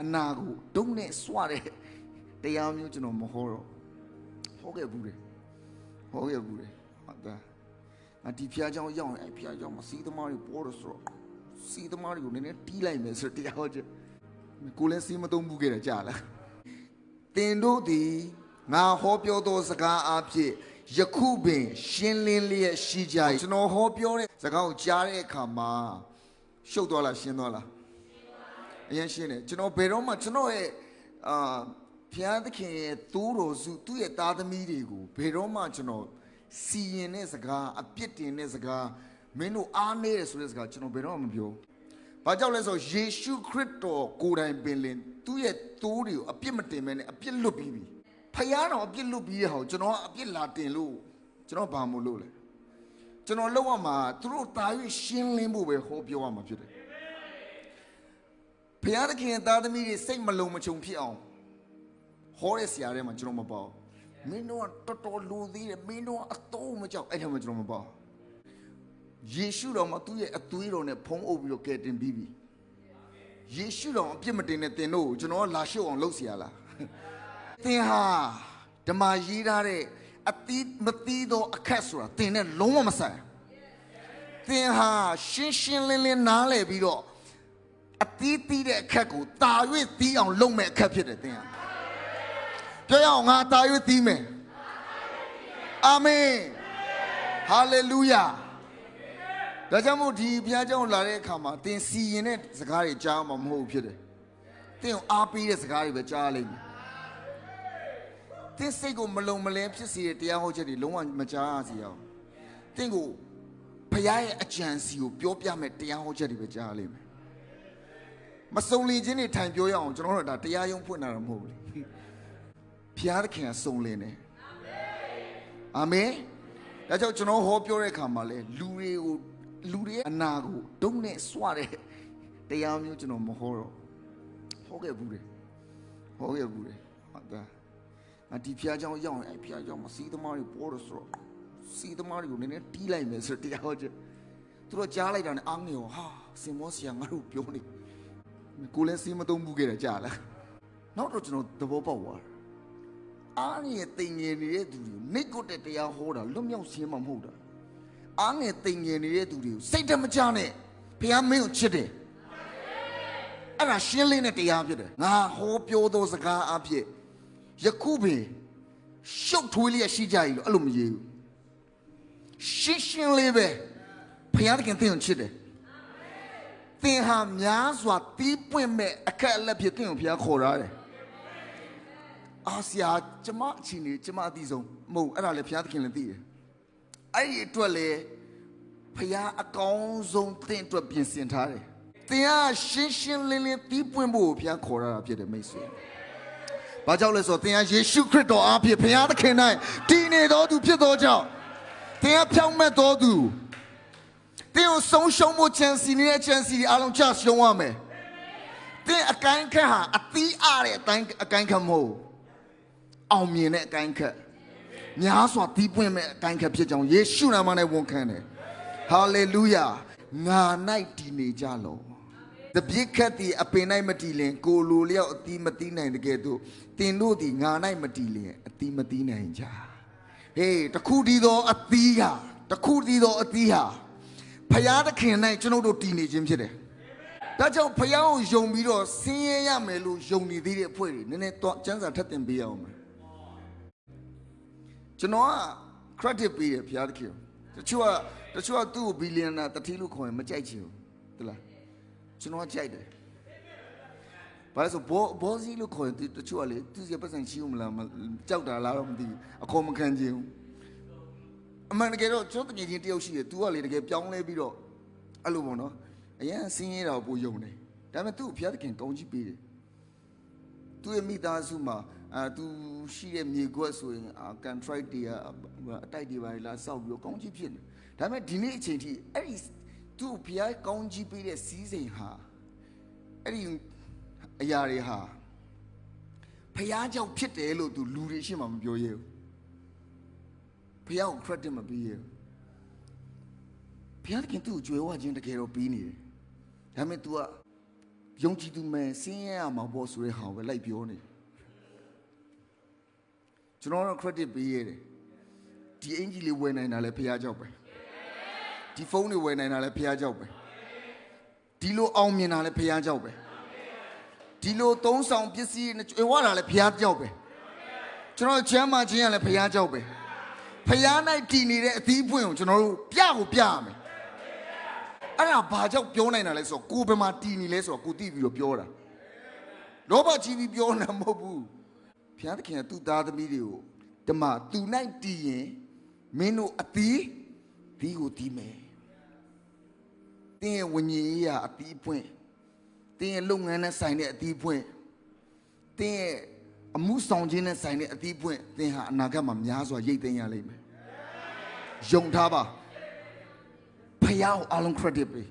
အနာကိုဒုံနဲ့စွတဲ့တရားမျိုးကျွန်တော်မဟောတော့ဟောခဲ့ဘူးတယ်ဟောခဲ့ဘူးတယ်ဟုတ်သားအဒီဖျားเจ้าရောက်ရင်အဲ့ဖျားเจ้าမစီးသမားတွေပေါ်တော့ဆိုတော့စီးသမားတွေကိုနည်းနည်းတီးလိုက်မယ်ဆိုတော့တရားဟောချက်ကိုလည်းစီးမသုံးဘူးခဲ့တယ်ကြာလားတင်တို့သည်ငါဟောပြောသောစကားအဖြစ်ယခုပင်ရှင်းလင်းလျက်ရှိကြ၏ကျွန်တော်ဟောပြောတဲ့စကားကိုကြားတဲ့အခါမှာရှုပ်သွားလားရှင်းသွားလား အရင်ရှင်းတယ်ကျွန်တော်ဘယ်တော့မှကျွန်တော်ရဲ့အာဘုရားသခင်ရဲ့သိုးတော်စုသူ့ရဲ့သားသမီးတွေကိုဘယ်တော့မှကျွန်တော်စီရင်တဲ့စကားအပြစ်တင်တဲ့စကားမင်းတို့အားနေတယ်ဆိုတဲ့စကားကျွန်တော်ဘယ်တော့မှမပြောဘာကြောင့်လဲဆိုတော့ယေရှုခရစ်တော်ကိုယ်တိုင်ပင်လင်သူ့ရဲ့သိုးတွေကိုအပြစ်မတင်မဲနဲ့အပြစ်လွတ်ပြီးပြီဖယားတော်အပြစ်လွတ်ပြီးတဲ့ဟောကျွန်တော်ကအပြစ်လာတင်လို့ကျွန်တော်ဘာမို့လို့လဲကျွန်တော်လောက်ရမှာသူတို့တာ၍ရှင်းလင်းဖို့ပဲဟောပြောရမှာဖြစ်တယ် ဘုရားသခင်ရဲ့သားသမီးတွေစိတ်မလုံမချုံဖြစ်အောင်ဟောတဲ့ဆရာထဲမှာကျွန်တော်မပေါ့မင်းတို့ကတော်တော်လူသေးတယ်မင်းတို့ကအတော့မကြောက်အဲ့ထဲမှာကျွန်တော်မပေါ့ယေရှုတော်မှာသူ့ရဲ့အသွေးတော်နဲ့ဖုံးအုပ်ပြီးတော့ကယ်တင်ပြီးပြီယေရှုတော်အပြစ်မတင်တဲ့တင်တို့ကိုကျွန်တော်ကလာရှုပ်အောင်လုပ်เสียလားသင်ဟာဓမ္မရေးထားတဲ့အသီးမသီးသောအခက်ဆိုတာတင်နဲ့လုံးဝမဆိုင်သင်ဟာရှင်းရှင်းလင်းလင်းနားလည်ပြီးတော့ အသီးသီးတဲ့အခက်ကိုတာ၍သီးအောင်လုပ်မဲ့အခက်ဖြစ်တယ်သင်ကပြောရအောင်ငါတာ၍သီးမယ်အာမင်ဟာလေလုယာဒါကြောင့်မို့ဒီဘုရားကျောင်းလာတဲ့အခါမှာသင်စီရင်တဲ့စကားတွေကြားမှာမဟုတ်ဘူးဖြစ်တယ်သင်ကိုအားပေးတဲ့စကားတွေပဲကြားလိမ့်မယ်သင်စိတ်ကိုမလုံမလဲဖြစ်စေတဲ့တရားဟောချက်တွေလုံးဝမကြားရစီအောင်သင်ကိုဘုရားရဲ့အကြံစီကိုပြောပြမဲ့တရားဟောချက်တွေပဲကြားလိမ့်မယ် မစုံလင်ခြင်းတွေထိုင်ပြောရအောင်ကျွန်တော်တို့ဒါတရားရုံးဖွင့်တာတော့မဟုတ်ဘူးလေဘုရားသခင်ကစုံလင်တယ်အာမင်ဒါကြောင့်ကျွန်တော်ဟောပြောတဲ့အခါမှာလဲလူတွေကိုလူတွေရဲ့အနာကိုဒုံနဲ့စွတဲ့တရားမျိုးကျွန်တော်မဟောတော့ဟောခဲ့ဘူးတယ်ဟောခဲ့ဘူးတယ်ဟုတ်သားအဒီဘုရားကျောင်းရောက်ရင်အဲ့ဘုရားကျောင်းမှာစီးသမားတွေပေါ်တော့ဆိုတော့စီးသမားတွေကိုနည်းနည်းတီးလိုက်မယ်ဆိုတော့တရားဟောချက်သူတို့ကြားလိုက်တာနဲ့အားငယ်ရောဟာစင်မောဆရာငါတို့ပြောနေ ကိုလည်းစီးမသုံးဘူးခဲ့တယ်ကြာလားနောက်တော့ကျွန်တော်သဘောပေါက်သွားတယ်အားငယ်တိမ်ငယ်နေတဲ့သူတွေကိုနှိတ်ကွတဲ့တရားဟောတာလွတ်မြောက်ခြင်းမှမဟုတ်တာအားငယ်တိမ်ငယ်နေတဲ့သူတွေကိုစိတ်တမကြနဲ့ဖះမင်းကိုချစ်တယ်အဲ့ဒါရှင်းလင်းတဲ့တရားဖြစ်တယ်ငါဟောပြောသောစကားအဖြစ်ယခုပင်ရှုပ်ထွေးလျက်ရှိကြ၏လို့အဲ့လိုမရေးဘူးရှင်းရှင်းလေးပဲဖះတခင်သင်ကိုချစ်တယ် သင်ဟာများစွာတီးပွင့်မဲ့အခက်အလက်ဖြစ်သင်ကိုဘုရားခေါ်ရတယ်။အာဆရာကျမအချင်းကြီးကျမအသိဆုံးမဟုတ်အဲ့ဒါလည်းဘုရားသခင်လည်းသိတယ်။အဲ့ဒီအတွက်လည်းဘုရားအကောင်းဆုံးသင်အတွက်ပြင်ဆင်ထားတယ်။သင်ကရှင်းရှင်းလင်းလင်းတီးပွင့်ဖို့ဘုရားခေါ်ရတာဖြစ်တယ်မိတ်ဆွေ။ဘာကြောင့်လဲဆိုတော့သင်ကယေရှုခရစ်တော်အားဖြင့်ဘုရားသခင်၌တည်နေတော်သူဖြစ်သောကြောင့်သင်ကဖြောင့်မတ်တော်သူ တင်းကိုဆုံးရှုံးမှုချန်စီနေတဲ့ချန်စီတွေအားလုံးချရှုံးရမယ်။တင်းအကိုင်းခက်ဟာအသီးအားတဲ့အတိုင်းအကိုင်းခက်မဟုတ်ဘူး။အောင်မြင်တဲ့အကိုင်းခက်။များစွာတီးပွင့်မဲ့အကိုင်းခက်ဖြစ်ကြောင်းယေရှုနာမနဲ့ဝန်ခံတယ်။ဟာလေလုယာ။ငါ၌တည်နေကြလော။တပြစ်ခတ်သည်အပင်၌မတည်လင်ကိုလိုလျောက်အသီးမတည်နိုင်တကယ်တော့တင်တို့သည်ငါ၌မတည်လင်အသီးမတည်နိုင်ကြ။ဟေးတခုတည်းသောအသီးဟာတခုတည်းသောအသီးဟာ ဖယားသခင်၌ကျွန်တော်တို့တည်နေခြင်းဖြစ်တယ်။ဒါကြောင့်ဖယားကိုယုံပြီးတော့ဆင်းရဲရမယ်လို့ယုံနေသေးတဲ့အဖွဲ့တွေနည်းနည်းတော့စံစာထပ်တင်ပေးရအောင်မယ်။ကျွန်တော်က credit ပေးတယ်ဖယားသခင်ကိုတချို့ကတချို့ကသူ့ကိုဘီလီယံနာတတိလို့ခေါ်ရင်မကြိုက်ချင်ဘူးတလားကျွန်တော်ကကြိုက်တယ်။ဘာလို့ဆိုဘောဘောစီလို့ခေါ်ရင်တချို့ကလေသူစီပတ်စံချီးဦးမလားမကြောက်တာလားတော့မသိဘူးအခေါ်မခံချင်ဘူး အမှန်တကယ်တော့ကျွန်တော်တကယ်ချင်းတယောက်ရှိတယ် तू ကလေတကယ်ပြောင်းလဲပြီးတော့အဲ့လိုပေါ့နော်အရင်ဆင်းရဲတာကိုယုံတယ်ဒါပေမဲ့ तू ဘုရားသခင်ကောင်းကြီးပေးတယ်သူ့ရဲ့မိသားစုမှာအာသူရှိတဲ့မြေခွက်ဆိုရင်အာ contract တွေကအတိုက်တွေပါလာစောက်ပြီးတော့ကောင်းကြီးဖြစ်နေဒါပေမဲ့ဒီနေ့အချိန်ထိအဲ့ဒီသူ့ဘုရားကောင်းကြီးပေးတဲ့စီးစိမ်ဟာအဲ့ဒီအရာတွေဟာဘုရားကြောင့်ဖြစ်တယ်လို့သူလူတွေရှင်းမှမပြောရဲဘူး ဘုရားကို credit မပေးရဘူးဘုရားသခင်သူ့ကိုကြွယ်ဝခြင်းတကယ်တော့ပေးနေတယ်ဒါပေမဲ့ तू ကယုံကြည်သူမဲ့ဆင်းရဲရမှာပေါ့ဆိုတဲ့ဟာကိုပဲလိုက်ပြောနေကျွန်တော်တို့ credit ပေးရတယ်ဒီအင်ဂျီလေးဝယ်နိုင်တာလည်းဖရားကြောက်ပဲဒီဖုန်းတွေဝယ်နိုင်တာလည်းဖရားကြောက်ပဲဒီလိုအောင်မြင်တာလည်းဖရားကြောက်ပဲဒီလိုသုံးဆောင်ပစ္စည်းနဲ့ကျွေးဝတာလည်းဖရားကြောက်ပဲကျွန်တော်တို့ချမ်းသာခြင်းကလည်းဖရားကြောက်ပဲ ဖရား၌တည်နေတဲ့အသီးပွင့်ကိုကျွန်တော်တို့ပြကိုပြရမယ်အဲ့ဒါဘာကြောင့်ပြောနိုင်တာလဲဆိုတော့ကိုယ်ဘယ်မှာတည်နေလဲဆိုတော့ကိုသိပြီးတော့ပြောတာလောဘကြီးပြီးပြောနေတာမဟုတ်ဘူးဘုရားသခင်ကသူ့သားသမီးတွေကိုတမသူနိုင်တည်ရင်မင်းတို့အသီးဒီကိုတည်မယ်တင်းရဲ့ဝิญဉ်ရေးရအသီးပွင့်တင်းရဲ့လုပ်ငန်းနဲ့ဆိုင်တဲ့အသီးပွင့်တင်းရဲ့ အမှုဆောင်ခြင်းနဲ့ဆိုင်တဲ့အသီးပွင့်တင်းဟာအနာဂတ်မှာများစွာရိတ်သိမ်းရလိမ့်မယ်ယုံထားပါဖယားကိုအားလုံး credit ပေး